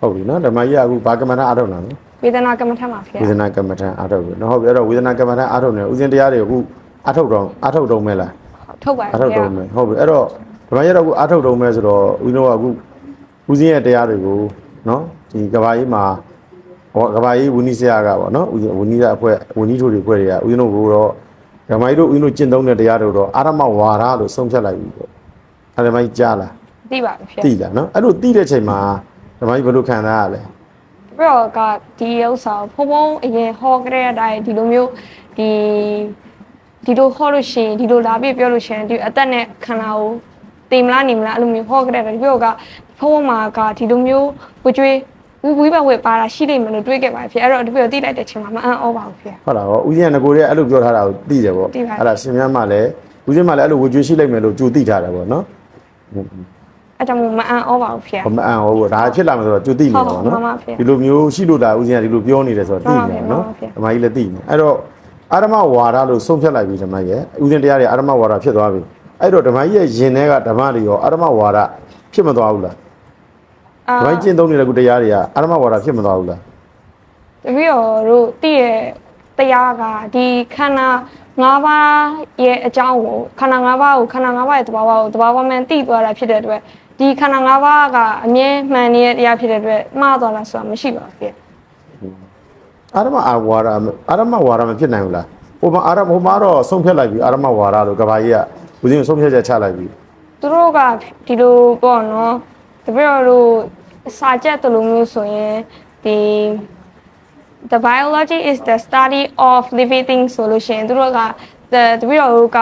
ဟုတ်ပြီနော်ဓမ္မကြီးကအခုဘာကမ္မဋ္ဌာန်းအားထုတ်တာလဲဝေဒနာကမ္မထမှာဖေဝေဒနာကမ္မဋ္ဌာန်းအားထုတ်ပြီနော်ဟုတ်ပြီအဲ့တော့ဝေဒနာကမ္မဋ္ဌာန်းအားထုတ်နေဥစဉ်တရားတွေအခုအားထုတ်တော့အားထုတ်တော့မဲလားထုတ်ပါအားဖေထုတ်တော့မဲဟုတ်ပြီအဲ့တော့ဓမ္မကြီးတော့အခုအားထုတ်တော့မဲဆိုတော့ဦးဇင်းတို့ကအခုဦးဇင်းရဲ့တရားတွေကိုနော်ဒီကဘာကြီးမှာဟောကဘာကြီးဝိနည်းဆရာကပေါ့နော်ဦးဇင်းဝိနည်းဆရာအဖွဲ့ဝိနည်းထိုတွေအဖွဲ့တွေကဦးဇင်းတို့ကတော့ဓမ္မကြီးတို့ဦးဇင်းတို့ကျင့်သုံးတဲ့တရားတွေတော့အာရမဝါဒလို့ဆုံးဖြတ်လိုက်ပြီပေါ့အဲ့ဒါမှကြီးကြားလားသိပါပြီဖေသိလားနော်အဲ့လိုသိတဲ့ချိန်မှာဓ မ္မကြီးဘယ်လိုခံစားရလဲပြီးတော့ကဒီဥစ္စာဖုံဖုံအရင်ဟောကြတဲ့အတိုင်းဒီလိုမျိုးဒီဒီလိုဟောလို့ရှိရင်ဒီလိုလာပြပြောလို့ရှိရင်ဒီအသက်နဲ့ခန္ဓာကိုတေမလားနေမလားအဲ့လိုမျိုးဟောကြတဲ့ပြီးတော့ကဖုံဖုံမှာကဒီလိုမျိုးဝကြွေးဝီဝီဘဝေပါတာရှိလိမ့်မယ်လို့တွေးခဲ့ပါဖေအဲ့တော့ဒီပြီးတော့တိလိုက်တဲ့ချိန်မှာမအံ့ဩပါဘူးဖေဟုတ်လားဟောဦးဇင်းကငကိုရဲ့အဲ့လိုပြောထားတာကိုသိတယ်ပေါ့သိပါတယ်အဲ့ဒါရှင်မြတ်မှလည်းဦးဇင်းမှလည်းအဲ့လိုဝကြွေးရှိလိုက်မယ်လို့ကြိုသိထားတယ်ပေါ့နော် အဲ့ကြောင့်မို့မအံ့ဩပါဘူးဖေဟောမအံ့ဟောဘူးဒါဖြစ်လာမယ်ဆိုတော့ကြိုသိနေပါဟုတ်ပေါ့ဟုတ်မှန်ပါနော်ဗျာဒီလိုမျိုးရှိလို့ဒါဦးဇင်းကဒီလိုပြောနေတယ်ဆိုတော့သိနေတယ်နော်မှန်ပါဗျာဓမ္မကြီးလည်းသိနေအဲ့တော့အာရမဝါဒလို့ဆုံးဖြတ်လိုက်ပြီဓမ္မကြီးရဲ့ဦးဇင်းတရားတွေအာရမဝါဒဖြစ်သွားပြီအဲ့တော့ဓမ္မကြီးရဲ့ယင်ထဲကဓမ္မတွေရောအာရမဝါဒဖြစ်မသွားဘူးလားအာဓမ္မကြီးကျင့်သုံးနေတဲ့ခုတရားတွေကအာရမဝါဒဖြစ်မသွားဘူးလားတပည့်တော်တို့တည့်ရဲ့တရားကဒီခန္ဓာ၅ပါးရဲ့အကြောင်းကိုခန္ဓာ၅ပါးကိုခန္ဓာ၅ပါးရဲ့သဘာဝကိုသဘာဝမှန်သိသွားတာဖြစ်တဲ့အတွက် ဒီခန္ဓာ၅ပါးကအမြဲမှန်နေတဲ့တရားဖြစ်တဲ့အတွက်မှားသွားတာဆိုတာမရှိပါဘူးအာရမအာဝါဒအာရမဝါဒမဖြစ်နိုင်ဘူးလားဟိုမှာအာရမဟိုမှာတော့ဆုံးဖြတ်လိုက်ပြီအာရမဝါဒလို့ကဘာကြီးကဦးဇင်းကိုဆုံးဖြတ်ချက်ချလိုက်ပြီသူတို့ကဒီလိုပေါ့နော်တပည့်တော်တို့စာချက်တလိုမျိုးဆိုရင်ဒီ the biology is the study of living things ဆိုလို့ရှိရင်သူတို့က the တပည့်တော်တို့က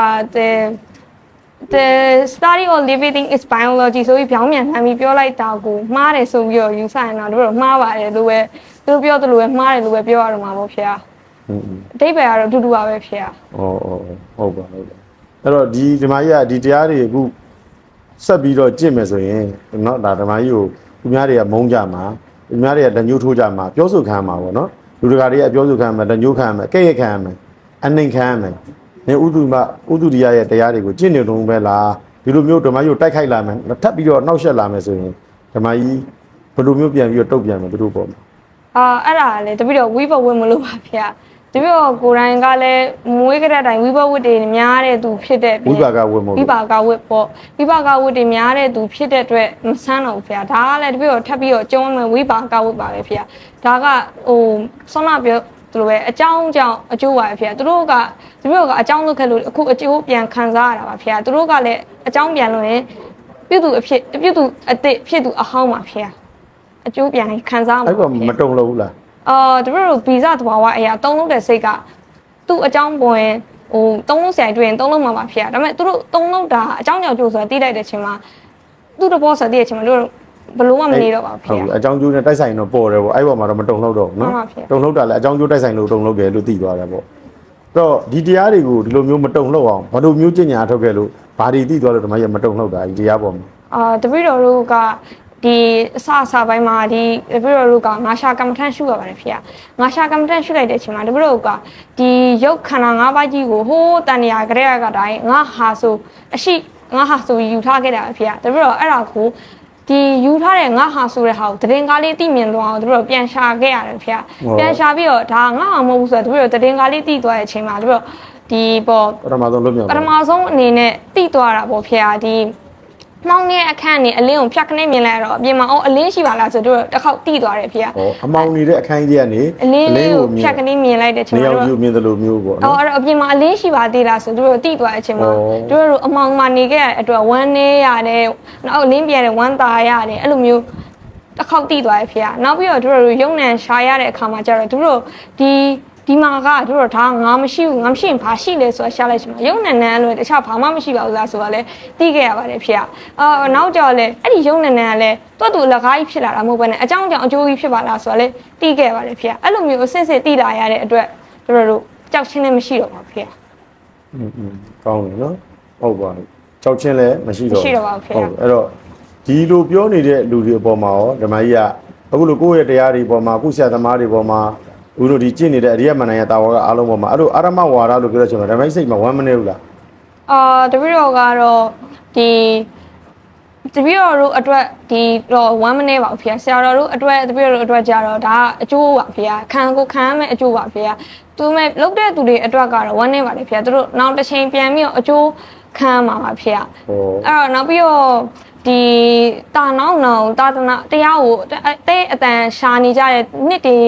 the the study of living thing is biology ဆိုပြီးပြောင်းပြန်လှမ်းပြီးပြောလိုက်တာကိုမှားတယ်ဆိုပြီးတော့ယူဆရင်တော့တပည့်တော်မှားပါတယ်လို့ပဲသူတို့ပြောသလိုပဲမှားတယ်လို့ပဲပြောရတော့မှာပေါ့ဖေ။ อืม အတိတ်ပဲကတော့အတူတူပါပဲဖေ။ ဩဩဟုတ်ပါဟုတ်ပါအဲ့တော့ဒီဓမ္မကြီးကဒီတရားတွေအခုဆက်ပြီးတော့ကြင့်မယ်ဆိုရင်เนาะဒါဓမ္မကြီးကိုသူများတွေကမုန်းကြမှာသူများတွေကလက်ညှိုးထိုးကြမှာပြောဆိုခံမှာပေါ့နော်လူတကာတွေကပြောဆိုခံမှာလက်ညှိုးခံမှာကဲ့ရဲ့ခံမှာအနှိမ်ခံမှာ နေဥဒုမဥဒုရိယရဲ့တရားတွေကိုကြင့်နေတုံးပဲလားဒီလိုမျိုးဓမ္မကြီးကိုတိုက်ခိုက်လာမယ်ထပ်ပြီးတော့နှောက်ယှက်လာမယ်ဆိုရင်ဓမ္မကြီးဘယ်လိုမျိုးပြန်ပြီးတော့တုတ်ပြန်မယ်သူတို့ပေါ့မှာအာအဲ့ဒါလည်းတပည့်တော်ဝိဘဝတ်မလို့ပါဖေ။တပည့်တော်ကိုယ်တိုင်ကလည်းမွေးကြတဲ့အတိုင်းဝိဘဝတ်တွေများတဲ့သူဖြစ်တဲ့ဝိပါကဝတ်မဟုတ်ဝိဘူးပါကဝတ်ပေါ့ဝိပါကဝတ်တွေများတဲ့သူဖြစ်တဲ့အတွက်မဆန်းတော့ဘူးဖေ။ဒါကလည်းတပည့်တော်ထပ်ပြီးတော့ကျုံးမယ်ဝိပါကဝတ်ပါပဲဖေ။ဒါကဟိုဆောနာပြော သူလိုပဲအကြောင်းကြောင့်အကျိုးပါပဲဖေ။သူတို့ကတပည့်တော်ကအကြောင်းလုပ်ခဲ့လို့အခုအကျိုးပြန်ခံစားရတာပါဖေ။သူတို့ကလည်းအကြောင်းပြန်လို့ရင်ပြုသူအဖြစ်ပြုသူအစ်စ်ဖြစ်သူအဟောင်းပါဖေ။အကျိုးပြန်ခံစားမှာအဲ့ပါကဖေမတုံလို့ဘူးလားအာတပည့်တို့ဗီဇသဘာဝအရာသုံးလုံးတဲ့စိတ်ကသူ့အကြောင်းပေါ်ရင်ဟိုသုံးလုံးဆိုင်တွေ့ရင်သုံးလုံးမှာပါဖြစ်ရဒါပေမဲ့သူတို့သုံးလုံးတာအကြောင်းကြောင့်ကြိုးဆိုတာတိလိုက်တဲ့ချိန်မှာသူ့တဘောဆိုတိတဲ့ချိန်မှာတို့ ဘလို့မှမနေတော့ပါဘူးဟုတ်ဖြစ်ရပြီအကြောင်းကျိုးနဲ့တိုက်ဆိုင်တော့ပေါ်တယ်ပေါ့အဲ့ဘောမှာတော့မတုံလို့တော့ဘူးနော်မှန်ပါဗျာတုံလို့တာလည်းအကြောင်းကျိုးတိုက်ဆိုင်လို့တုံလို့တယ်လို့သိသွားတယ်ပေါ့အဲ့တော့ဒီတရားတွေကိုဒီလိုမျိုးမတုံလို့အောင်ဘာလို့မျိုးကျင့်ညာထုတ်ခဲ့လို့ဘာတွေသိသွားလို့ဓမ္မရဲ့မတုံလို့တာဒီတရားပေါ်မှာအာတပည့်တော်တို့ကဒီအစအစပိုင်းမှာဒီတပည့်တော်တို့ကငါရှာကမ္မထန်ရှုရပါတယ်ဖေ။ငါရှာကမ္မထန်ရှုလိုက်တဲ့အချိန်မှာတပည့်တော်ကဒီရုပ်ခန္ဓာ၅ပါးကြီးကိုဟိုးတန်နေရာကြရကတိုင်းငါဟာဆိုအရှိငါဟာဆိုယူထားခဲ့တာပဲဖေ။တပည့်တော်အဲ့ဒါကို ဒီယူထားတဲ့ငါဟာဆိုတဲ့ဟာကိုတရင်ကားလေးသိမြင်သွားအောင်တပည့်တော်ပြန်ရှာခဲ့ရတယ်ဖေ။ပြန်ရှာပြီးတော့ဒါငါဟာမဟုတ်ဘူးဆိုတော့တပည့်တော်တရင်ကားလေးသိသွားတဲ့အချိန်မှာတပည့်တော်ဒီပေါ်ပထမဆုံးလွတ်မြောက်ပထမဆုံးအနေနဲ့တိသွားတာပေါ့ဖေဟာဒီ မောင်းတဲ့အခန်းနေအလင်းကိုဖြတ်ခနဲ့မြင်လိုက်တော့အပြင်မှာအော်အလင်းရှိပါလားဆိုတော့တစ်ခေါက်တိသွားတယ်ဖေဟာဟောအမောင်နေတဲ့အခန်းကြီးကနေအလင်းလေးကိုဖြတ်ခနဲ့မြင်လိုက်တဲ့ချိန်နေမှာအောင်တို့ယူမြင်တယ်လို့မျိုးပေါ့အော်နော်အဲ့တော့အပြင်မှာအလင်းရှိပါသေးလားဆိုတို့တိသွားတဲ့အချိန်မှာဩတို့တို့အမောင်မှာနေခဲ့ရတဲ့အတွက်ဝမ်းနေရတယ်နောက်အလင်းပြန်တဲ့ဝမ်းသာရတယ်အဲ့လိုမျိုးတစ်ခေါက်တိသွားတယ်ဖေဟာနောက်ပြီးတော့တို့တို့ရုံနံရှာရတဲ့အခါမှာကျတော့တို့တို့ဒီ ဒီမှာကတို့တို့ဒါငါမရှိဘူးငါမရှိရင်ဘာရှိလဲဆိုတာရှာလိုက်ချင်မှာရုံနံနံလို့တခြားဘာမှမရှိပါဘူးလားဆိုတော့လေသိခဲ့ရပါတယ်ဖေဟာအော်နောက်ကြော်လေအဲ့ဒီရုံနံနံကလည်းတွတ်တူလက်ကားကြီးဖြစ်လာတာမဟုတ်ဘဲနဲ့အကြောင်းကြောင့်အကျိုးကြီးဖြစ်ပါလားဆိုတော့လေသိခဲ့ရပါတယ်ဖေဟာအဲ့လိုမျိုးအစစ်စစ်သိလာရတဲ့အတွက်တို့တို့ကြောက်ချင်းလည်းမရှိတော့ပါဘူးဖေဟာ อืมอืมကောင်းတယ်နော်ဟုတ်ပါဘူးကြောက်ချင်းလည်းမရှိတော့ မရှိတော့ပါဘူးဖေ။ ဟုတ်အဲ့တော့ဒီလိုပြောနေတဲ့လူတွေအပေါ်မှာရောဓမ္မကြီးကအခုလိုကိုယ့်ရဲ့တရားတွေအပေါ်မှာကုဆရာသမားတွေအပေါ်မှာ ဦးတို့ဒီကျင့်နေတဲ့အရိယမဏ္ဍရဲ့တာဝကအားလုံးပေါ်မှာအဲ့လိုအာရမဝါဒလို့ပြောတဲ့အချိန်မှာဓမ္မကြီးစိတ်မှာဝမ်းမနေဘူးလားအာတပည့်တော်ကတော့ဒီတပည့်တော်တို့အတွက်ဒီတော့1 minute ပါဖေဆရာတော်တို့အတွက်တပည့်တော်တို့အတွက်ကြတော့ဒါကအကျိုးပါဖေခံကိုခံရမယ့်အကျိုးပါဖေသူမဲ့လုပ်တဲ့သူတွေအတွက်ကတော့1 minute ပါလေဖေသူတို့နောက်တစ်ချိန်ပြန်ပြီးတော့အကျိုးခံရမှာပါဖေဟောအဲ့တော့နောက်ပြီးတော့ ဒီတာနောက်နောက်တာသနာတရားကိုတဲ့အတန်ရှာနေကြတဲ့နှစ်တွေ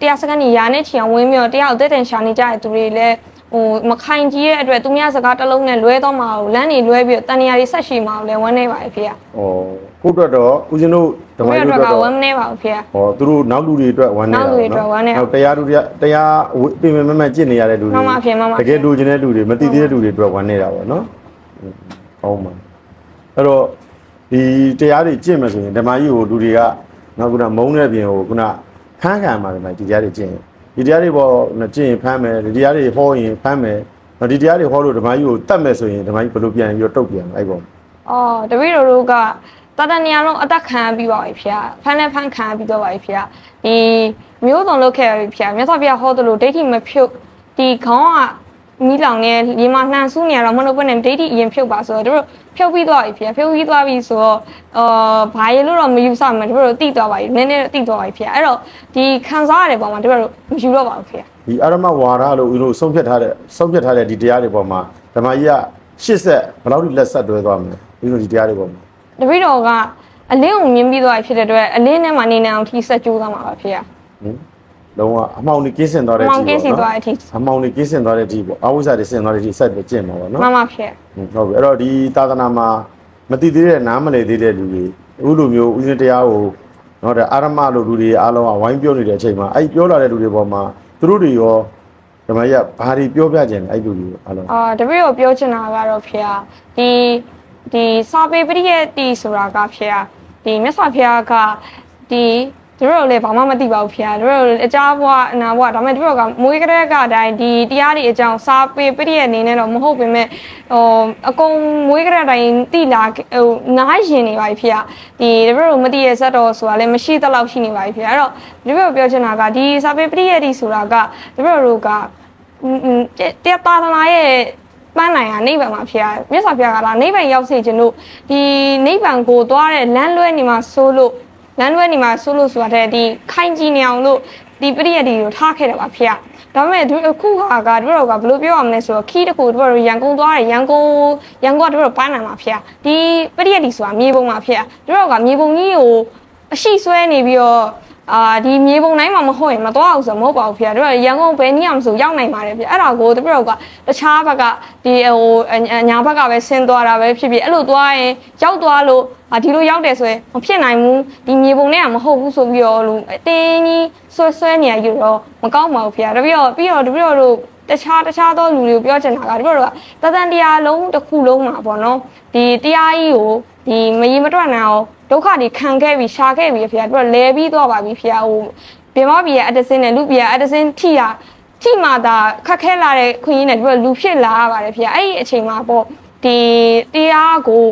တရားစကန်ကြီးရာနဲ့ချီအောင်ဝင်းပြီးတော့တရားကိုတဲ့တန်ရှာနေကြတဲ့သူတွေလည်းဟိုမခိုင်ကြီးရဲ့အတွက်သူများစကားတစ်လုံးနဲ့လွဲတော့မှာကိုလမ်းနေလွဲပြီးတော့တန်နေရာတွေဆက်ရှိမှာကိုလည်းဝမ်းနေပါရဲ့ဖေ။ဟောကိုအတွက်တော့ဦးဇင်းတို့ဓမ္မဘယ်ယုတော့အတွက်ကတော့ဝမ်းနေပါဘူးဖေ။ဟောသူတို့နောက်လူတွေအတွက်ဝမ်းနေတာနောက်လူတွေအတွက်ဝမ်းနေတာဟုတ်တရားလူတွေတရားဝိပြင်မဲ့မဲ့ကျင့်နေရတဲ့လူတွေမှန်ပါဖေမှန်ပါတကယ်လူချင်းတဲ့လူတွေမတည်သေးတဲ့လူတွေအတွက်ဝမ်းနေတာပေါ့နော်ဟုတ်ပါအဲ့တော့ ဒီတရားတွေကျင့်မယ်ဆိုရင်ဓမ္မကြီးကိုလူတွေကနောက်ခုနမုန်းတဲ့ပြင်ကိုခုနဖမ်းခံမှာတယ်မဒီတရားတွေကျင့်ရင်ဒီတရားတွေပေါ့ကျင့်ရင်ဖမ်းမယ်ဒီတရားတွေဟောရင်ဖမ်းမယ်နော်ဒီတရားတွေဟောလို့ဓမ္မကြီးကိုတတ်မယ်ဆိုရင်ဓမ္မကြီးဘယ်လိုပြန်ပြီးတော့တုတ်ပြန်လဲအဲ့ပေါ့အော်တပည့်တော်တို့ကတတနေရာလုံးအသက်ခံပြီးပါပြီဖေ။ဖမ်းလဲဖမ်းခံပြီးတော့ပါပြီဖေ။ဒီမျိုးစုံလုပ်ခဲ့ရပြီဖေ။မြတ်စွာဘုရားဟောသလိုဒိဋ္ဌိမဖြုတ်ဒီခေါင်းက မိလောင်နေရေမနှံဆူးနေရတော့မလို့ဘယ်နဲ့ဒိဋ္ဌိအရင်ဖြုတ်ပါဆိုတော့တို့ဖြုတ်ပြီးသွားပြီဖေ။ဖြုတ်ပြီးသွားပြီဆိုတော့အာဘာရလို့တော့မယူဆမှတို့တို့တိသွားပါပြီ။နည်းနည်းတိသွားပါပြီဖေ။အဲ့တော့ဒီခံစားရတဲ့ပုံမှာတို့တို့မယူတော့ပါဘူးဖေ။ဒီအာရမဝါဒလို့ဦးတို့ဆုံးဖြတ်ထားတဲ့ဆုံးဖြတ်ထားတဲ့ဒီတရားတွေပေါ်မှာဓမ္မကြီးကရှစ်ဆက်ဘယ်လောက်ထိလက်ဆက်တွဲသွားမလဲဦးတို့ဒီတရားတွေပေါ်မှာတပည့်တော်ကအလင်းကိုမြင်ပြီးသွားဖြစ်တဲ့အတွက်အလင်းထဲမှာနေနေအောင်ထိဆက်ကြိုးသွားမှာပါဖေ။ဟင် လုံးဝအမှောင်ကြီးကင်းစင်သွားတဲ့အအမှောထိင်ကင်းစင်သွားတဲ့အထိအမှောင်ကြီးကင်းစင်သွားတဲ့အထိပေါ့အဝိဇ္ဇာတွေစင်သွားတဲ့အထိဆက်ပြီးကျင့်မှာပေါ့နော်မှန်ပါဖေဟုတ်ပြီအဲ့တော့ဒီသာသနာမှာမတည်သေးတဲ့နားမလည်သေးတဲ့လူတွေအခုလိုမျိုးဦးဇင်းတရားကိုတော့တဲ့အာရမလို့လူတွေအားလုံးကဝိုင်းပြောနေတဲ့အချိန်မှာအဲ့ပြောလာတဲ့လူတွေပေါ်မှာသူတို့တွေရောဓမ္မကြီးကဘာတွေပြောပြကြတယ်အဲ့လူတွေအားလုံးအာတပည့်တော်ပြောချင်တာကတော့ဖေဟာဒီဒီစာပေပရိယတ်တီဆိုတာကဖေဟာဒီမြတ်စွာဘုရားကဒီ တို့တို့လည်းဘာမှမသိပါဘူးဖေဟာတို့တို့အကြဘွားအနာဘွားဒါပေမဲ့တို့တို့ကမွေးကလေးကအတိုင်းဒီတရားတွေအကြောင်းစာပေပရိယတ်အနေနဲ့တော့မဟုတ်ပေမဲ့ဟိုအကုန်မွေးကလေးတိုင်းတိလာဟိုနားရင်နေပါပြီဖေဟာဒီတို့တို့မသိရဇက်တော်ဆိုတာလည်းမရှိသလောက်ရှိနေပါပြီဖေဟာအဲ့တော့တို့တို့ပြောချင်တာကဒီစာပေပရိယတ်တီဆိုတာကတို့တို့ကอืมတရားသာသနာရဲ့ပန်းနိုင်ဟာနိဗ္ဗာန်မှာဖြစ်ရမြတ်စွာဘုရားကလာနိဗ္ဗာန်ရောက်စေခြင်းတို့ဒီနိဗ္ဗာန်ကိုသွားတဲ့လမ်းလွဲနေမှာဆိုလို့ လမ်းလွဲနေမှာဆိုလို့ဆိုတာတဲ့ဒီခိုင်ကြီးနေအောင်လို့ဒီပရိယတ်ဒီကိုထားခဲ့တယ်ပါဖေ။ဒါပေမဲ့ဒီအခုဟာကတို့တော့ကဘယ်လိုပြောရမလဲဆိုတော့ခီးတခုတို့တော့ရန်ကုန်သွားတယ်ရန်ကုန်ရန်ကုန်ကတို့တော့ပန်းနိုင်မှာဖေ။ဒီပရိယတ်ဒီဆိုတာမြေပုံမှာဖေ။တို့တော့ကမြေပုံကြီးကိုအရှိဆွဲနေပြီးတော့ အာဒီမြေပုံတိုင်းမှာမဟုတ်ရင်မသွားအောင်ဆိုမဟုတ်ပါဘူးဖေ။တို့ကရန်ကုန်ဘယ်နည်းအောင်ဆိုရောက်နိုင်ပါတယ်ဖေ။အဲ့ဒါကိုတပြည့်တော့ကတခြားဘက်ကဒီဟိုညာဘက်ကပဲဆင်းသွားတာပဲဖြစ်ဖြစ်အဲ့လိုသွားရင်ရောက်သွားလို့အာဒီလိုရောက်တယ်ဆိုရင်မဖြစ်နိုင်ဘူးဒီမြေပုံနဲ့ကမဟုတ်ဘူးဆိုပြီးတော့လို့အတင်းကြီးဆွဲဆွဲနေရယူတော့မကောင်းပါဘူးဖေ။တပြည့်တော့ပြီးတော့တပြည့်တော့တို့တခြားတခြားသောလူတွေကိုပြောချင်တာကတပြည့်တော့ကတသန်တရားလုံးတစ်ခုလုံးမှာပေါ့နော်ဒီတရားကြီးကိုဒီမရင်မတွက်နိုင်အောင် ဒုက္ခတွေခံခဲ့ပြီးရှာခဲ့ပြီးဖေ။တို့လဲပြီးသွားပါပြီဖေ။ဟိုပြမပြည်ရဲ့အတစင်းနဲ့လူပြည်ရဲ့အတစင်းထိတာထိမှသာခက်ခဲလာတဲ့ခွင့်ရင်းနဲ့ဒီလိုလူဖြစ်လာရပါတယ်ဖေ။အဲ့ဒီအချိန်မှာပေါ့ဒီတရားကို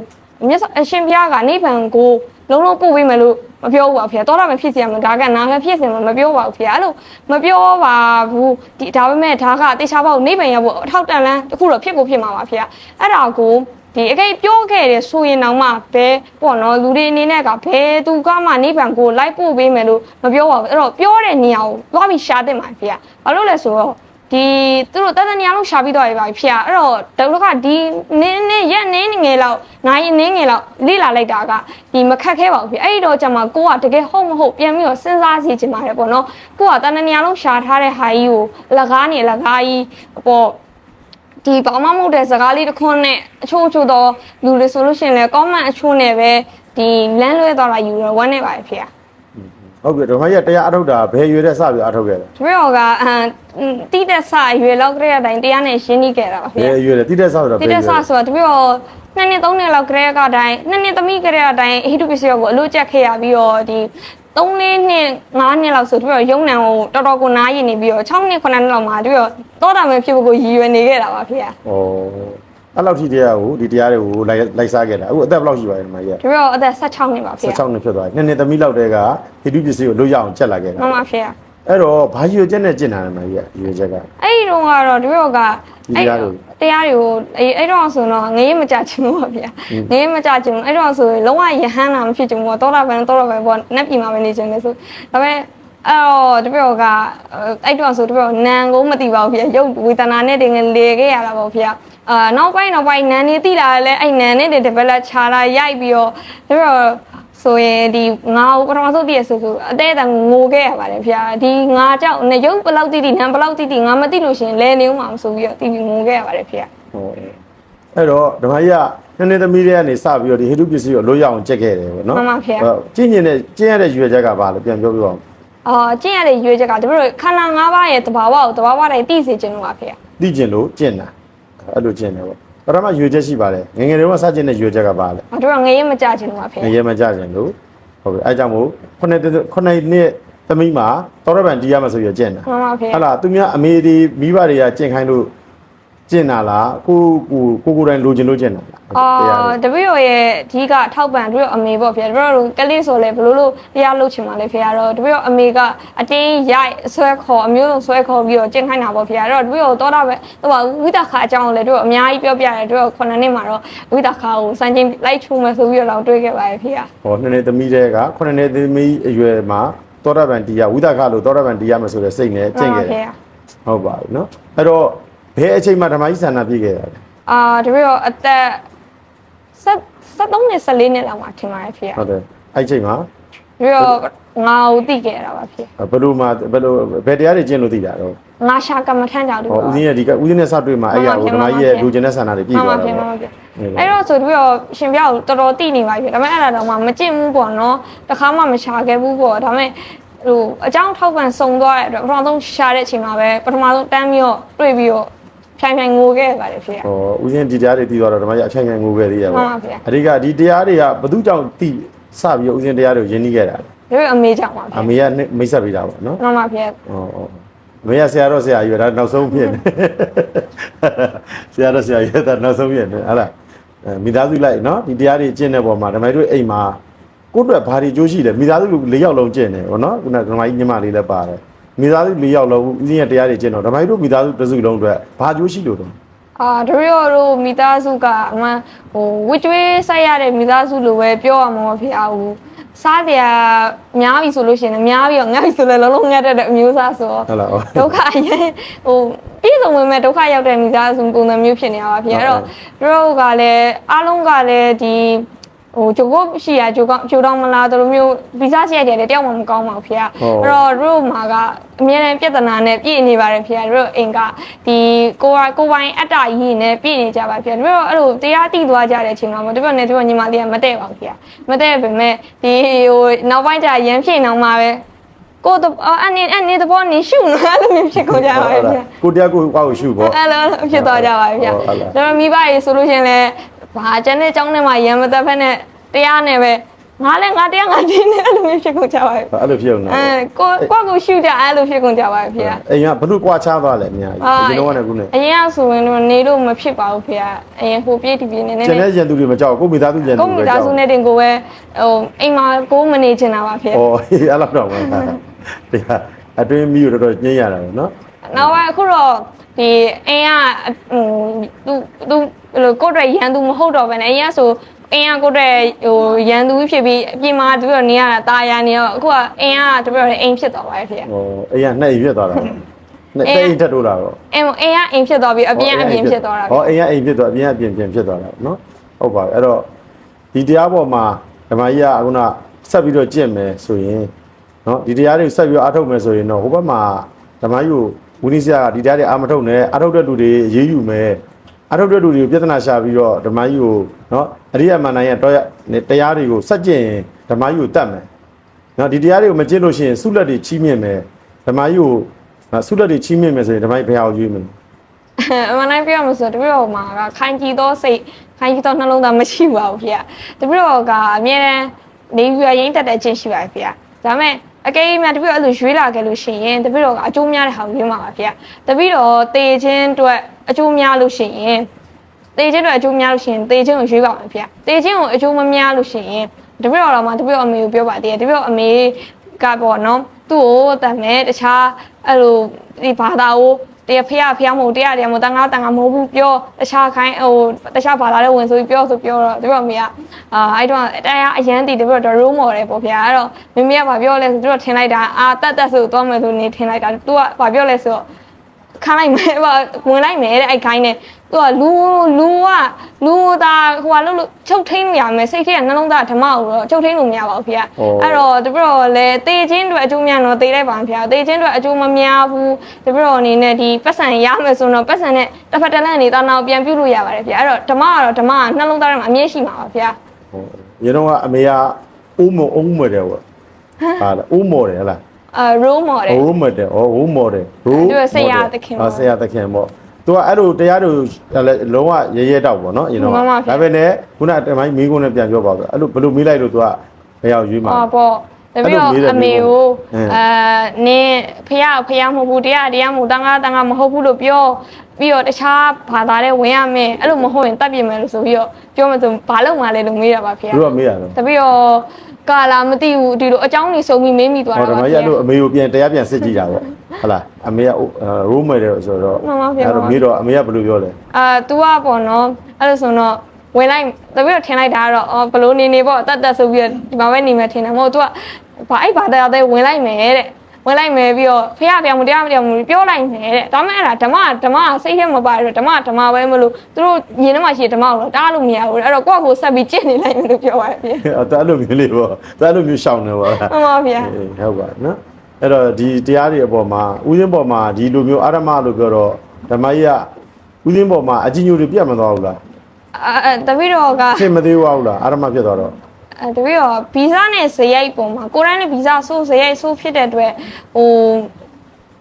မြတ်စွာအရှင်ဘုရားကနိဗ္ဗာန်ကိုလုံးလုံးပို့ပေးမယ်လို့မပြောဘူးပါဖေ။တော်တာမဖြစ်စီရမှာဒါကနာမဖြစ်စင်မှာမပြောပါဘူးဖေ။အဲ့လိုမပြောပါဘူးဒီဒါပေမဲ့ဒါကတေချာပေါ့နိဗ္ဗာန်ရောက်ဖို့အထောက်တန်လန်းတစ်ခုတော့ဖြစ်ကိုဖြစ်မှာပါဖေ။အဲ့ဒါကို ဒီအကိတ်ပြောခဲ့တယ်ဆိုရင်တော့မှဘဲပေါ့နော်လူတွေအနေနဲ့ကဘဲသူကမှနိဗ္ဗာန်ကိုလိုက်ပို့ပေးမယ်လို့မပြောပါဘူးအဲ့တော့ပြောတဲ့နေရာကိုသွားပြီးရှာတင်ပါဖေကဘာလို့လဲဆိုတော့ဒီသူတို့တသက်နေရာလုံးရှာပြီးတော့ရပါပြီဖေကအဲ့တော့ဒေါက်ကဒီနင်းနင်းရက်နင်းငယ်လောက်နိုင်နင်းငယ်လောက်လေ့လာလိုက်တာကဒီမခက်ခဲပါဘူးဖေအဲ့ဒီတော့ကျမကိုကတကယ်ဟုတ်မဟုတ်ပြန်ပြီးတော့စဉ်းစားစီချင်ပါတယ်ပေါ့နော်ကိုကတသက်နေရာလုံးရှာထားတဲ့ဟာကြီးကိုအလကားနေအလကားကြီးပေါ့ ဒီဘာမှမဟုတ်တဲ့စကားလေးတစ်ခွန်းနဲ့အချို့အချို့တော့လူတွေဆိုလို့ရှိရင်လည်း comment အချို့နဲ့ပဲဒီလမ်းလွဲသွားတာယူတော့ဝမ်းနေပါရဲ့ဖေ။ဟုတ်ပြီဓမ္မကြီးကတရားအထုတ်တာဘယ်ရွယ်တဲ့စပြီးအထုတ်ခဲ့လဲတပည့်တော်ကအမ်တိတက်ဆရွယ်လောက်ကလေးအတိုင်းတရားနဲ့ရှင်းနေခဲ့တာပါဘဖေယ်ရွယ်လဲတိတက်စဆိုတော့။တိတက်ဆဆိုတော့တပည့်တော်နှစ်နှစ်သုံးနှစ်လောက်ကလေးကအတိုင်းနှစ်နှစ်သမီးကလေးအတိုင်းဟိတုပစ္စည်းကိုအလို့ကျက်ခဲ့ရပြီးတော့ဒီ 3နှစ်နှစ်5နှစ်လောက်ဆိုတပည့်တော်ရုံနံကိုတော်တော်ကိုနားရည်နေပြီးတော့6နှစ်9နှစ်လောက်မှာတပည့်တော်တောတာမယ်ဖြစ်ဖို့ကိုရည်ရွယ်နေခဲ့တာပါဖေ။ဩအဲ့လောက်ထိတရားကိုဒီတရားတွေကိုလိုက်လိုက်စားခဲ့တာအခုအသက်ဘယ်လောက်ရှိပါလဲဓမ္မကြီးကတပည့်တော်အသက်16နှစ်ပါဖေ။16နှစ်ဖြစ်သွားပြီနှစ်နှစ်သမီးလောက်တည်းကဟိတုပစ္စည်းကိုလွတ်ရအောင်ချက်လာခဲ့တာမှန်ပါဖေ။ အဲ့တော့ဘာရွေချက်နဲ့ကျင့်တာလဲမကြီးရွေချက်ကအဲ့ဒီတော့ကတော့တပည့်တော်ကဒီတရားတွေတရားတွေကိုအဲ့အဲ့တော့ဆိုတော့ငရေမကြချင်ဘူးပါဗျာငရေမကြချင်ဘူးအဲ့တော့ဆိုရင်လုံးဝယဟန်းတာမဖြစ်ချင်ဘူးပေါ့တောတာပန်တောတာပန်ပေါ့နက်ပြီမှာပဲနေချင်တယ်ဆိုဒါပေမဲ့အဲ့တော့တပည့်တော်ကအဲ့တော့ဆိုတပည့်တော်နန်ကိုမသိပါဘူးဗျာရုပ်ဝေဒနာနဲ့တင်ငယ်လေခဲ့ရတာပေါ့ဗျာအာနောက်ပိုင်းနောက်ပိုင်းနန်နေသိလာလဲအဲ့နန်နဲ့တွေ develop ချလာရိုက်ပြီးတော့တပည့်တော် ဆိုရင်ဒီငါ့ကိုပထမဆုံးတည့်ရဆိုဆိုအသေးအတန်ငိုခဲ့ရပါတယ်ဗျာဒီငါကြောက်နေရုပ်ဘယ်လောက်တိတိနန်ဘယ်လောက်တိတိငါမသိလို့ရှင်လဲနေဦးမှာမဆိုပြီးတော့တီးပြီးငိုခဲ့ရပါတယ်ဗျာဟောအဲ့တော့ဓမ္မကြီးကနည်းနည်းသမီးတွေကနေစပြီးတော့ဒီဟိတုပစ္စည်းကိုလွတ်ရအောင်ကြက်ခဲ့တယ်ပေါ့နော်မှန်ပါဗျာဟုတ်ကျင့်ကျင်တဲ့ကျင့်ရတဲ့ရွေချက်ကဘာလဲပြန်ပြောပြအောင်အာကျင့်ရတဲ့ရွေးချက်ကတို့ခန္ဓာ၅ပါးရဲ့တဘာဝကိုတဘာဝတိုင်းသိစေခြင်းလို့ပါဖေ။သိကျင်လို့ကျင့်တာအဲ့လိုကျင့်တယ်ပေါ့ ပထမရွေချက်ရှိပါတယ်ငယ်ငယ်တုန်းကစကျင့်တဲ့ရွေချက်ကဘာလဲတို့ကငရေမကြခြင်းလို့ပါဖေငရဲမကြကျင်လို့ဟုတ်ပြီအဲကြောင့်မို့ခုနှစ်ခုနှစ်နှစ်သမီးမှာတော်ရပန်တီးရမှာဆိုရကျင့်တာ။မှန်ပါဖေဟလာသူများအမေဒီမိဘတွေကကျင့်ခိုင်းလို့ ကျင့်တာလားကိုကိုကိုကိုယ်တိုင်လိုချင်လို့ကျင့်တာလား။အာတပည့်တော်ရဲ့အဓိကထောက်ပံ့တို့အမေပေါ့ဖေ။တပည့်တော်ကလေးဆိုလဲဘလို့လို့တရားလုပ်ချင်ပါလဲဖေ။တော့တပည့်တော်အမေကအတင်းရိုက်ဆွဲခေါ်အမျိုးလုံးဆွဲခေါ်ပြီးတော့ကျင့်ခိုင်းတာပေါ့ဖေ။အဲ့တော့တပည့်တော်တော့တာပဲတော့ဝိသခါအကြောင်းကိုလည်းတို့အများကြီးပြောပြတယ်တို့ခုနှစ်နှစ်မှာတော့ဝိသခါကိုစံချိန်လိုက်ချုံမယ်ဆိုပြီးတော့တွေးခဲ့ပါတယ်ဖေ။ဟောနှစ်နှစ်သမီးတွေကခုနှစ်နှစ်သမီးအရွယ်မှာတော်ရပန်တီးရဝိသခလို့တော်ရပန်တီးရမှာဆိုတဲ့စိတ်နဲ့ကျင့်ခဲ့တယ်ဟုတ်ပါပြီနော်အဲ့တော့ ဘယ်အချိန်မှာဓမ္မကြီးဆန္ဒပြည့်ခဲ့ရလဲအာတပည့်တော်အသက်73နဲ့14နှစ်လောက်မှာထင်ပါတယ်ဖေ။ဟုတ်တယ်အဲ့ချိန်မှာပြီးတော့ငါ့ကိုသိခဲ့တာပါဖြစ်ဘယ်လိုမှဘယ်လိုဘယ်တရားတွေကျင့်လို့သိတာတော့ငါရှာကမ္မထမ်းကြောက်တယ်ဟောဦးဇင်းရဲ့ဒီကဦးဇင်းနဲ့စတွေ့မှာအဲ့ရဟိုဓမ္မကြီးရဲ့လူကျင်တဲ့ဆန္ဒတွေပြည့်မှန်သွားပါတာဖြစ်မှန်ပေါ့ပါဖြစ်အဲ့တော့ဆိုပြီးတော့ရှင်ပြကိုတော်တော်သိနေပါပြီဒါပေမဲ့အဲ့ဒါတော့မှမကျင့်ဘူးပေါ့နော်တခါမှမရှာခဲ့ဘူးပေါ့ဒါပေမဲ့ဟိုအကြောင်းထောက်ပံ့စုံသွားတဲ့အတွက်ပထမဆုံးရှာတဲ့အချိန်မှာပဲပထမဆုံးတန်းပြီးတော့တွေ့ပြီးတော့ ဖြိုင်ဖြိုင်ငိုခဲ့ရပါတယ်ဖြစ်ရဟောဦးဇင်းဒီတရားတွေသိသွားတော့ဓမ္မကြီးအချိန်ခံငိုခဲ့သေးရမှပေါ့န်ပါဗျာ အဓိကဒီတရားတွေကဘသူကြောင့်သိစပြီးတော့ဦးဇင်းတရားတွေကိုယဉ်နီးခဲ့တာလဲဒီအမေကြောင့်ပါအဖြစ်မေကမိတ်ဆက်ပေးတာပေါ့နော်မှန်ပါဖြစ်။ဩဩ။မေရဆရာတော့ဆရာကြီးပဲဒါနောက်ဆုံးဖြစ်နေ။ဆရာတော့ဆရာကြီးဒါနောက်ဆုံးဖြစ်နေဟာလား။အဲမိသားစုလိုက်နော်ဒီတရားတွေကျင့်တဲ့ပုံမှာဓမ္မကြီးတို့အိမ်မှာကိုယ့်အတွက်ဘာတွေကြိုးရှိလဲမိသားစု၄ယောက်လုံးကျင့်တယ်ဗောနော်ခုနကဓမ္မကြီးညီမလေးလည်းပါတယ်။ မိသားစု၄ယောက်လုံးဦးဇင်းရဲ့တရားတွေကျင့်တော့ဓမ္မကြီးတို့မိသားစုတစ်စုလုံးအတွက်ဘာကြိုးရှိလို့တော့အာတို့ရောတို့မိသားစုကအမှန်ဟိုဝစ်ကျွေးဆိုင်ရတဲ့မိသားစုလိုပဲပြောရမှာမဖြစ်အောင်ဘူးစားတရားများပြီဆိုလို့ရှိရင်လည်းများပြီးတော့ငတ်ပြီဆိုလည်းလုံးလုံးငတ်တတ်တဲ့အမျိုးသားဆိုတော့ဟုတ်လား။ဒုက္ခရင်ဟိုပြည့်စုံဝင်မဲ့ဒုက္ခရောက်တဲ့မိသားစုပုံစံမျိုးဖြစ်နေတာပါဖြစ်အဲ့တော့တို့ကလည်းအားလုံးကလည်းဒီ ဟိုဂျိုကိုရှိရဂျိုကောဂျိုတော့မလားတို့လိုမျိုးဗီဇရှိရတယ်တယောက်မှမကောင်းပါဘူးဖေ။အဲ့တော့တို့မှာကအများနဲ့ပြဿနာနဲ့ပြည့်နေပါတယ်ဖေ။တို့အိမ်ကဒီကိုကိုပိုင်အတ္တကြီးနဲ့ပြည့်နေကြပါဖေ။တို့အဲ့လိုတရားသိသွားကြတဲ့အချိန်မှာတို့နဲ့တို့ညီမလေးကမတဲ့ပါဘူးဖေ။မတဲ့ပေမဲ့ဒီဟိုနောက်ပိုင်းကျရန်ဖြစ်နေအောင်မှာပဲကိုတော့အနေအနေတဘောနေရှုနာလို့မျိုးဖြစ်ကုန်ကြပါရဲ့ဖေ။ကိုတရားကိုကောက်ကိုရှုပေါ့အဲ့လိုဖြစ်သွားကြပါပြီဗျာဟုတ်လားဒါပေမဲ့မိဘရေဆိုလို့ရှရင်လဲ ဘာကျန်တဲ့ကျောင်းထဲမှာရံမသက်ဖက်နဲ့တရားနဲ့ပဲငါလည်းငါတရားငါတင်းနဲ့အဲ့လိုမျိုးဖြစ်ကုန်ကြပါပြီအဲ့လိုဖြစ်အောင်နော်အဲကိုကိုယ့်ကိုရှုကြအဲ့လိုဖြစ်ကုန်ကြပါပြီဗျာအိမ်ကဘလို့ကွာချသွားလဲအများကြီးဒီလိုကနေခုနဲ့အရင်ကဆိုရင်တော့နေလို့မဖြစ်ပါဘူးဖေအရင်ဟိုပြေးတီပြေးနေနေကျန်တဲ့ရန်သူတွေမကြောက်ကိုမိသားစုရန်သူကိုတွေမိပဲသားကြောက်စုနဲ့တင်ကိုပဲဟိုအိမ်မှာကိုမနေချင်တာပါဖေ။အော်အဲ့လောက်တော့မှတရားအတွင်းမီးကိုတော်တော်ညှိရတာပဲနော်နောက်ပိုင်းအခုတော့ ဒီအင်းကဟိုသူသူဘယ်လိုကိုယ့်အတွက်ရန်သူမဟုတ်တော့ဘဲနဲ့အင်းကဆိုအင်းကကိုယ့်အတွက်ဟိုရန်သူဖြစ်ပြီးပြင်မာတပြည့်နေရတာတာယာနေတော့အခုကအင်းကတပြည့်တော့အင်းဖြစ်သွားပါတယ်ဖေ။ဟိုအင်းကနှဲ့ရွက်သွားတာပေါ့။နှဲ့တဲ့အိမ်ထက်တို့လာတော့အင်းအင်းကအိမ်ဖြစ်သွားပြီးအပြင်အပြင်ဖြစ်သွားတာ။ဟောအင်းကအိမ်ဖြစ်သွားအပြင်အပြင်ပြင်ဖြစ်သွားတာနော်။ဟုတ်ပါပြီ။အဲ့တော့ဒီတရားပေါ်မှာဓမ္မကြီးကအခုနဆက်ပြီးတော့ကြင့်မယ်ဆိုရင်နော်ဒီတရားတွေဆက်ပြီးတော့အားထုတ်မယ်ဆိုရင်တော့ဟိုဘက်မှာဓမ္မကြီးကို ဝိနည်းဆရာကဒီတရားတွေအားမထုတ်နဲ့အားထုတ်တဲ့လူတွေအေးအေးယူမယ်အားထုတ်တဲ့လူတွေကိုပြဿနာရှာပြီးတော့ဓမ္မကြီးကိုနော်အရိယမန္တန်ရဲ့တော့တရားတွေကိုစက်ကျင့်ရင်ဓမ္မကြီးကိုတတ်မယ်နော်ဒီတရားတွေကိုမကျင့်လို့ရှိရင်ဆုလက်တွေချီးမြှင့်မယ်ဓမ္မကြီးကိုနော်ဆုလက်တွေချီးမြှင့်မယ်ဆိုရင်ဓမ္မကြီးဘယ်အောင်ရွေးမလဲအမှန်တိုင်းပြောရမှာဆိုတပြည့်တော်မှာကခိုင်ကြည့်သောစိတ်ခိုင်ကြည့်သောနှလုံးသားမရှိပါဘူးဖေတပြည့်တော်ကအမြဲတမ်းနေပြီးရရင်တက်တဲ့ခြင်းရှိပါဖေဒါပေမဲ့ အကယ်၍များတပည့်တော်အဲ့လိုရွေးလာခဲ့လို့ရှိရင်တပည့်တော်ကအကျိုးများတဲ့ဟာကိုရွေးမှာပါဗျာတပည့်တော်တေခြင်းအတွက်အကျိုးများလို့ရှိရင်တေခြင်းအတွက်အကျိုးများလို့ရှိရင်တေခြင်းကိုရွေးပါမှာဗျာတေခြင်းကိုအကျိုးမများလို့ရှိရင်တပည့်တော်တော်မှာတပည့်တော်အမေကိုပြောပါသေးတယ်တပည့်တော်အမေကပေါ့နော်သူ့ကိုတတ်မယ်တခြားအဲ့လိုဒီဘာသာကို တရားဖះဖះမဟုတ်တရားတရားမဟုတ်တန်ခါတန်ခါမဟုတ်ဘူးပြောတခြားခိုင်းဟိုတခြားဘာသာတွေဝင်ဆိုပြီးပြောဆိုပြောတော့သူတို့အမေကအာအဲ့တော့တရားအရန်တည်တယ်ပြီးတော့ role model ပေါ့ဗျာအဲ့တော့မမေကဘာပြောလဲဆိုသူတို့ထင်လိုက်တာအာတတ်တတ်ဆိုသွားမယ်ဆိုနေထင်လိုက်တာသူကဘာပြောလဲဆိုတော့ ခိုင်းလိုက်မယ်ဗာဝင်လိုက်မယ်တဲ့အဲ့ခိုင်းနဲ့သူကလူလူကလူသားဟိုကလို့လို့ချုပ်ထိန်လို့ရမယ်စိတ်ထဲကနှလုံးသားဓမ္မကိုတော့ချုပ်ထိန်လို့မရပါဘူးဖေ။အဲ့တော့တပြတော့လေတေချင်းတွေအကျိုးများတော့တေးလိုက်ပါဖေ။တေချင်းတွေအကျိုးမများဘူးတပြတော့အနေနဲ့ဒီပတ်စံရမယ်ဆိုတော့ပတ်စံနဲ့တစ်ဖက်တစ်လန့်နေတာနောက်ပြန်ပြုတ်လို့ရပါတယ်ဖေ။အဲ့တော့ဓမ္မကတော့ဓမ္မကနှလုံးသားထဲမှာအမြဲရှိမှာပါဖေ။ဟိုရေတော့ကအမေကဦးမအုံးမတယ်ပေါ့ဟာလားဦးမော်တယ်ဟလား အဲ role model ဟိုမော်တယ်ဩဟိုမော်တယ်ဟိုသူကဆရာသခင်ပေါ့ဟာဆရာသခင်ပေါ့သူကအဲ့လိုတရားတို့လည်းလုံးဝရဲရဲတောက်ပေါ့နော်အရင်တော့မှန်ပါဗျာ ဒါပဲနဲ့ခုနတမိုင်းမီးကုန်းနဲ့ပြန်ပြောပါဆိုအဲ့လိုဘယ်လိုမေးလိုက်လို့သူကဘယ်ရောက်ရွေးမှာ ဟောပေါ့တပည့်တော့အဲ့လိုမေးတယ်အမေကိုအင်းအဲနင်းဖះဖះမဟုတ်ဘူးတရားတရားမဟုတ်တန်ခါတန်ခါမဟုတ်ဘူးလို့ပြောပြီးတော့တခြားဘာသာတွေဝင်ရမယ်အဲ့လိုမဟုတ်ရင်တတ်ပြင်မယ်လို့ဆိုပြီးတော့ပြောမှဆိုဘာလို့မှလဲလို့မေးတာပါဖះ သူတို့ကမေးရတော့ တပည့်တော့ ကာလာမသိဘူးဒီလိုအကြောင်းကြီးစုံပြီးမေးမိသွား ဟော တာ ဓမ္မ ပါ ရ ဖះ လို့အမေကိုပြန်တရားပြန်စစ်ကြည့်တာပေါ့ဟုတ်လားအမေကရိုးမယ်တယ်ဆိုတော့ မှန်ပါဗျာ အဲ့တော့မေးတော့အမေကဘယ်လိုပြောလဲ အာ तू อ่ะပေါ့နော်အဲ့လိုဆိုတော့ဝင်လိုက်တပည့်တော့ထင်လိုက်တာကတော့အော်ဘလို့နေနေပေါ့တတ်တတ်ဆိုပြီးတော့ဒီမှာပဲနေမယ်ထင်တယ်မဟုတ် तू อ่ะဘာအဲ့ဘာသာတဲ့ဝင်လိုက်မယ်တဲ့ ဝင်လိုက်မယ်ပြီးတော့ဖះဖះမတရားမတရားမပြောလိုက်မယ်တဲ့ဒါမှမဟုတ်အဲ့ဒါဓမ္မဓမ္မစိတ်ထဲမပါတော့ဓမ္မဓမ္မပဲမလို့သူတို့ရင်ထဲမှာရှိတဲ့ဓမ္မကိုတော့တားလို့မရဘူးတဲ့အဲ့တော့ကိုယ့်ကိုယ်ဆက်ပြီးကျင့်နေလိုက်မယ်လို့ပြောပါတယ်ဗျာအဲ့ဒါအဲ့လိုမျိုးလေးပေါ့ဒါအဲ့လိုမျိုးရှောင်နေပါလားမှန်ပါဗျာအေးဟုတ်ပါနော်အဲ့တော့ဒီတရားတွေအပေါ်မှာဥစဉ်ပေါ်မှာဒီလိုမျိုးအာရမလို့ပြောတော့ဓမ္မကြီးကဥစဉ်ပေါ်မှာအကြီးညိုတွေပြတ်မသွားဘူးလားအဲတပည့်တော်ကဖြစ်မသေးဘူးလားအာရမဖြစ်သွားတော့ အဲတပည့်တော့ဗီဇနဲ့ဇယိုက်ပုံမှာကိုရိုင်းနဲ့ဗီဇဆိုးဇယိုက်ဆိုးဖြစ်တဲ့အတွက်ဟို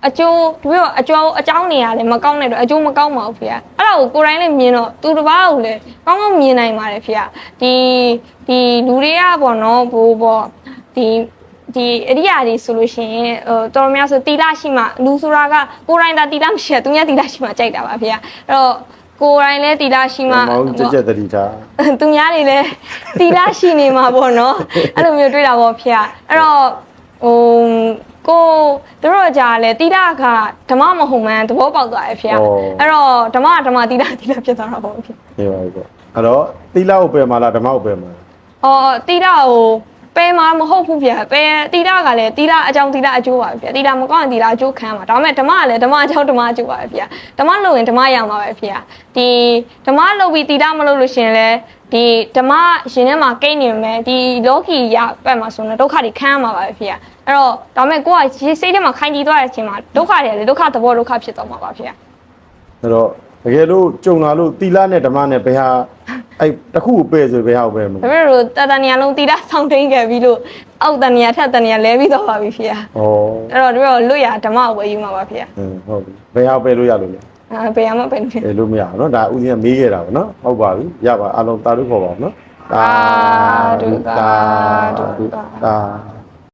အကျိုးတပည့်တော့အကျိုးအကြောင်းနေရလဲမကောင်းတဲ့အတွက်အကျိုးမကောင်းပါဘူးဖေ။အဲ့ဒါကိုကိုရိုင်းလည်းမြင်တော့သူတစ်ပါးကိုလည်းကောင်းကောင်းမြင်နိုင်ပါတယ်ဖေ။ဒီဒီလူတွေကပေါ့နော်ဘိုးပေါ့ဒီဒီအရိယာတွေဆိုလို့ရှိရင်ဟိုတော်တော်များဆိုတီလာရှိမှလူဆိုတာကကိုရိုင်းတာတီလာမရှိရသူများတီလာရှိမှကြိုက်တာပါဖေ။အဲ့တော့ ကိုရိုင်းလည်းတီလာရှိမှမောင်ကြက်ကြက်တတိထားသူများတွေလည်းတီလာရှိနေမှာပေါ့နော်အဲ့လိုမျိုးတွေ့တာပေါ့ဖေအဲ့တော့ဟိုကိုတို့တော့ကြာလဲတီလာကဓမ္မမဟုတ်မှန်းသဘောပေါက်သွားရဲ့ဖေအဲ့တော့ဓမ္မကဓမ္မတီလာတီလာဖြစ်သွားတာပေါ့ဖေနေပါဘူးပေါ့အဲ့တော့သီလဥပ္ပေမှာလားဓမ္မဥပ္ပေမှာလားအော်တီလာကို ပဲမှာမဟုတ်ဘူးဖေပဲတီလာကလည်းတီလာအကြောင်းတီလာအကျိုးပါပဲဖေတီလာမကောင်းရင်တီလာအကျိုးခံမှာဒါပေမဲ့ဓမ္မကလည်းဓမ္မအကြောင်းဓမ္မအကျိုးပါပဲဖေဓမ္မလုပ်ရင်ဓမ္မရမှာပဲဖေဒီဓမ္မလုပ်ပြီးတီလာမလုပ်လို့ရှင်လဲဒီဓမ္မရှင်ထဲမှာကိန်းနေမယ်ဒီလောကီရပတ်မှာဆိုတော့ဒုက္ခတွေခံရမှာပါပဲဖေအဲ့တော့ဒါပေမဲ့ကိုကစိတ်ထဲမှာခိုင်ကြည့်သွားတဲ့အချိန်မှာဒုက္ခတွေလည်းဒုက္ခသဘောဒုက္ခဖြစ်သွားမှာပါဖေအဲ့တော့ တကယ်လို့ကြုံလာလို့သီလနဲ့ဓမ္မနဲ့ဘယ်ဟာအဲ့တစ်ခုကိုပဲဆိုဘယ်ဟာကိုပဲမလဲ ဒါပေမဲ့လို့တတန်ညာလုံးတီလာဆောင်ထိန်ခဲ့ပြီးလို့အောက်တန်ညာထက်တန်ညာလဲပြီးတော့ပါပြီဖေ ဩ အဲ့တော့တို့လွတ်ရဓမ္မကိုပဲယူမှာပါဖေ ဟင်းဟုတ်ပြီဘယ်ဟာပဲလို့ရလို့လဲ ။အဲဘယ်ရမှာပဲနေ အဲလို့မရဘူးเนาะဒါဥစဉ်ကမေးခဲ့တာပေါ့เนาะဟုတ်ပါပြီရပါအလုံးတာတို့ခေါ်ပါအောင်เนาะ ။အာဒုတာဒုတာ တာ